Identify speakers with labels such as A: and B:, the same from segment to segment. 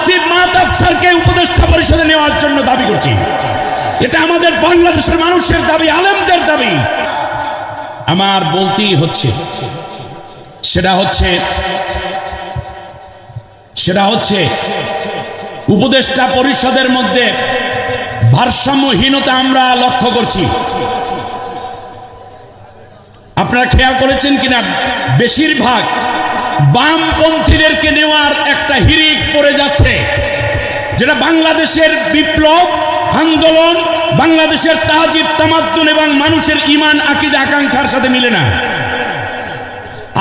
A: আসিফ মাহতাব স্যারকে উপদেষ্টা পরিষদে নেওয়ার জন্য দাবি করছি। এটা আমাদের বাংলাদেশের মানুষের দাবি, আলেমদের দাবি। আমার বলতেই হচ্ছে, সেটা হচ্ছে সেটা হচ্ছে উপদেষ্টা পরিষদের মধ্যে ভারসাম্যহীনতা আমরা লক্ষ্য করছি। আপনারা খেয়াল করেছেন কিনা? বেশিরভাগ বামপন্থীদেরকে নেওয়ার একটা হিরিক পড়ে যাচ্ছে। যেটা বাংলাদেশের বিপ্লব, আন্দোলন, বাংলাদেশের তাজিব, তামাদ্দুন এবং মানুষের ইমান আকিদ, আকাঙ্ক্ষার সাথে মিলে না।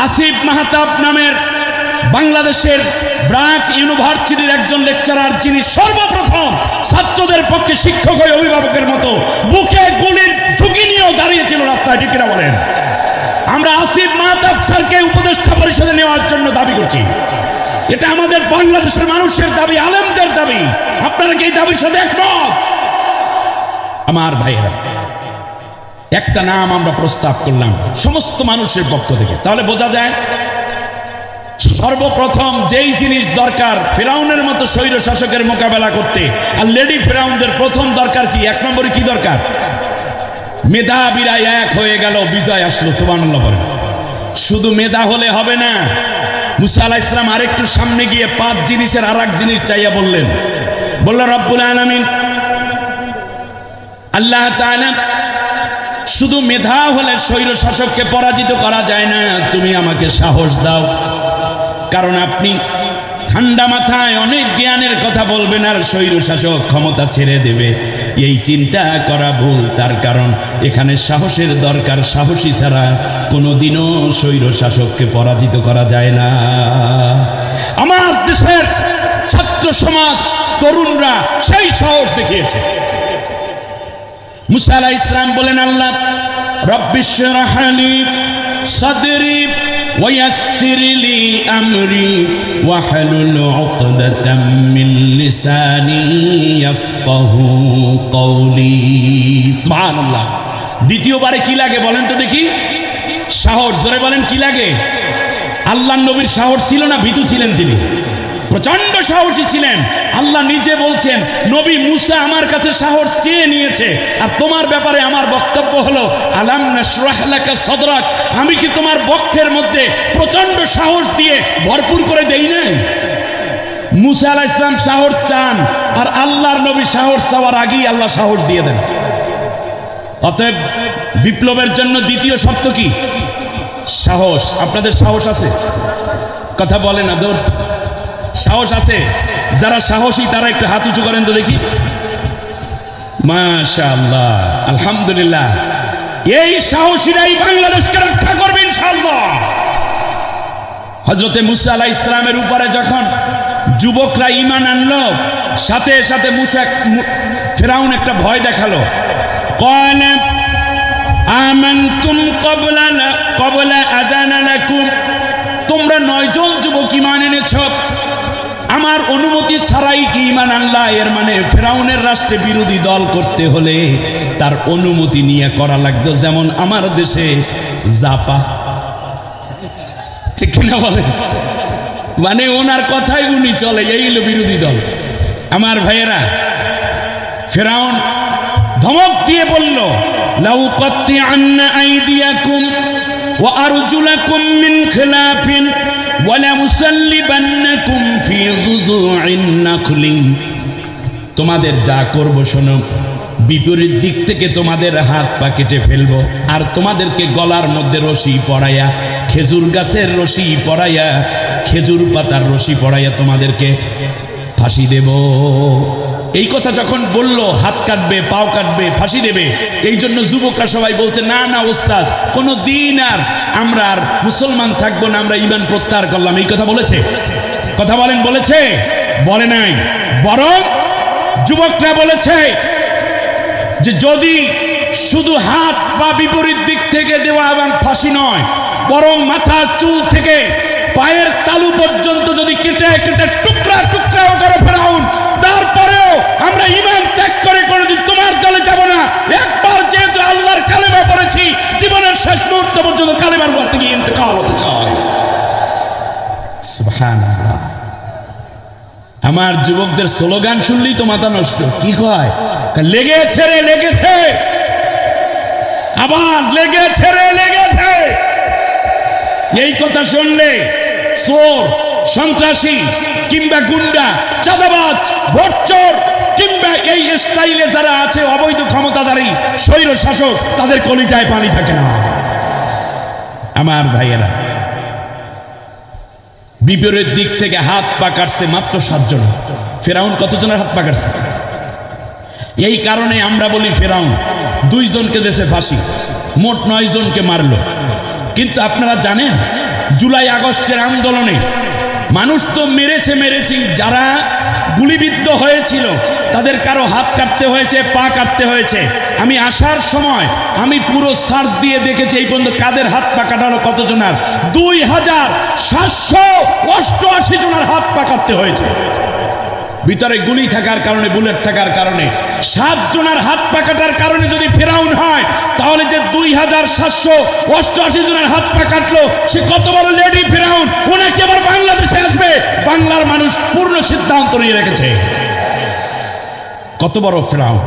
A: আসিফ মাহতাব নামের বাংলাদেশের ব্রাক ইউনিভার্সিটির একজন লেকচারার যিনি সর্বপ্রথম ছাত্রদের পক্ষে শিক্ষক হয়ে অভিভাবকের মতো, বুকে গুলির ঝুঁকি নিয়েও দাঁড়িয়েছিল রাস্তায়, ঠিক বলেন? আমরা আসিফ মাহতাব স্যারকে উপদেষ্টা পরিষদে নেওয়ার জন্য দাবি করছি। এটা আমাদের বাংলাদেশের মানুষের দাবি, আলেমদের দাবি। আপনারা কি এই দাবির সাথে একমত? আমার ভাইয়েরা, একটা নাম আমরা প্রস্তাব করলাম সমস্ত মানুষের পক্ষ থেকে। তাহলে বোঝা যায়, সর্বপ্রথম যেই জিনিস দরকার ফেরাউনের মতো স্বৈর শাসকের মোকাবেলা করতে, আর লেডি ফেরাউনদের প্রথম দরকার কি? এক নম্বরে কি দরকার? মেধাবীরা এক হয়ে গেল, বিজয় আসলো, সুবহানাল্লাহ বলেন। শুধু মেধা হলে হবে না, মুসা আলাহ ইসলাম আরেকটু সামনে গিয়ে পাঁচ জিনিসের আর জিনিস চাইয়া বললেন। বলল রব্বুল আলমিন, আল্লাহ শুধু মেধা হলে স্বৈর শাসককে পরাজিত করা যায় না, তুমি আমাকে সাহস দাও। কারণ আপনি ঠান্ডা মাথায় অনেক জ্ঞানের কথা বলবেন আর স্বৈর শাসক ক্ষমতা ছেড়ে দেবে। এই চিন্তা করা ভুল, তার কারণ এখানে সাহসের দরকার। সাহসী ছাড়া কোনোদিনও স্বৈর শাসককে পরাজিত করা যায় না। আমার দেশের ছাত্র সমাজ, তরুণরা সেই সাহস দেখিয়েছে। মুসা আলাহ ইসলাম বলেন, আল্লাহ রব্বিশ্বরাহালি সদরি ويسر لي أمري واحلل عقدة من لساني يفقه قولي سبحان الله দ্বিতীয়বারে কি লাগে বলেন তো দেখি সাহস জোরে বলেন কি লাগে আল্লাহ নবীর সাহস ছিল না ভীতু ছিলেন তিনি প্রচণ্ড সাহসী ছিলেন। আল্লাহ নিজে বলছেন, নবী মুসা আমার কাছে সাহস চেয়ে নিয়েছে। আর তোমার ব্যাপারে আমার বক্তব্য হলো, আলাম সদরাক? আমি কি তোমার বক্ষের মধ্যে প্রচণ্ড সাহস দিয়ে ভরপুর করে দেই নাই? মুসা আলাহ ইসলাম সাহস চান, আর আল্লাহর নবী সাহস চাওয়ার আগেই আল্লাহ সাহস দিয়ে দেন। অতএব বিপ্লবের জন্য দ্বিতীয় শর্ত কি? সাহস। আপনাদের সাহস আছে? কথা বলে না, দৌড়। সাহস আছে? যারা সাহসী, তারা একটু হাত উঁচু করেন তো দেখি। আলহামদুলিল্লাহ। এই সাহসীরাই বাংলাদেশকে রক্ষা করবে ইনশাআল্লাহ। হজরতে মুসা আলাহ ইসলামের উপরে যখন যুবকরা ইমান সাথে সাথে মুসা ফেরাউন একটা ভয় দেখাল। কয়না কবলা কবলা আদানা লাকুম। তোমরা নয়জন যুবক ইমান এনেছ। আমার অনুমতি ছাড়াই কি ইমান আল্লাহ এর মানে ফেরাউনের রাষ্ট্রে বিরোধী দল করতে হলে তার অনুমতি নিয়ে করা লাগতো। যেমন আমার দেশে জাপা। ঠিক কিনা বলে মানে ওনার কথাই উনি চলে, এই হলো বিরোধী দল। আমার ভাইয়েরা, ফেরাউন ধমক দিয়ে বলল, লাউ কত্তি আন্না আইদিয়াকুম ওয়া আরজুলাকুম মিন খিলাফিন ফি যুযু'িন নাখলিন তোমাদের যা করব শোনো, বিপরীত দিক থেকে তোমাদের হাত পা কেটে ফেলব, আর তোমাদেরকে গলার মধ্যে রশি পড়াইয়া খেজুর গাছের রশি পড়াইয়া খেজুর পাতার রশি পড়াইয়া তোমাদেরকে ফাঁসি দেব। এই কথা যখন বলল, হাত কাটবে, পাও কাটবে, ফাঁসি দেবে, এই জন্য যুবকরা সবাই বলছে, না না, ওস্তাদ, কোনো দিন আর আমরা আর মুসলমান থাকব না, আমরা ইমান প্রত্যাহার করলাম। এই কথা বলেছে? কথা বলেন, বলেছে? বলে নাই। বরং যুবকরা বলেছে যে, যদি শুধু হাত বা বিপরীত দিক থেকে দেওয়া এবং ফাঁসি নয়, বরং মাথার চুল থেকে পায়ের তালু পর্যন্ত যদি কেটে কেটে টুকরা টুকরাও করে ফেরাউন, তারপরেও আমরা ইমান ত্যাগ করে কোনোদিন তোমার দলে যাব না। একবার যেহেতু আল্লাহর কালেমা পড়েছি, জীবনের শেষ মুহূর্ত পর্যন্ত কালেমার পর থেকে ইন্তেকাল আমার যুবকদের স্লোগান শুনলেই তো মাথা নষ্ট। কি কয়? লেগেছে রে, লেগেছে। আবার লেগেছে রে, লেগেছে। এই কথা শুনলে চোর, সন্ত্রাসী কিংবা গুন্ডা, চাঁদাবাজ ভোটচোর কিংবা এই স্টাইলে যারা আছে, অবৈধ ক্ষমতাধারী স্বৈর শাসক তাদের কলিজায় পানি থাকে না। আমার ভাইয়েরা বিপরীত দিক থেকে হাত পা কাটছে মাত্র সাতজন। ফেরাউন কতজনের হাত পা কাটছে এই কারণে আমরা বলি ফেরাউন, দুইজনকে দেশে ফাঁসি, মোট নয় জনকে মারলো। কিন্তু আপনারা জানেন, জুলাই আগস্টের আন্দোলনে মানুষ তো মেরেছে মেরেছি, যারা গুলিবিদ্ধ হয়েছিল, তাদের কারও হাত কাটতে হয়েছে, পা কাটতে হয়েছে। আমি আসার সময় আমি পুরো সার্চ দিয়ে দেখেছি এই পর্যন্ত কাদের হাত পা কাটানো কতজনার? দুই হাজার সাতশো অষ্টআশি জনের হাত পা কাটতে হয়েছে। ভিতরে গুলি থাকার কারণে, বুলেট থাকার কারণে। সাত জনের হাত পা কাটার কারণে যদি ফেরাউন হয়, তাহলে যে দুই হাজার সাতশো অষ্টআশি জনের হাত পা কাটলো, সে কত বড় লেডি ফেরাউন? ওনাকে আবার বাংলাদেশে আসবে। বাংলার মানুষ পূর্ণ সিদ্ধান্ত নিয়ে রেখেছে। কত বড় ফেরাউন?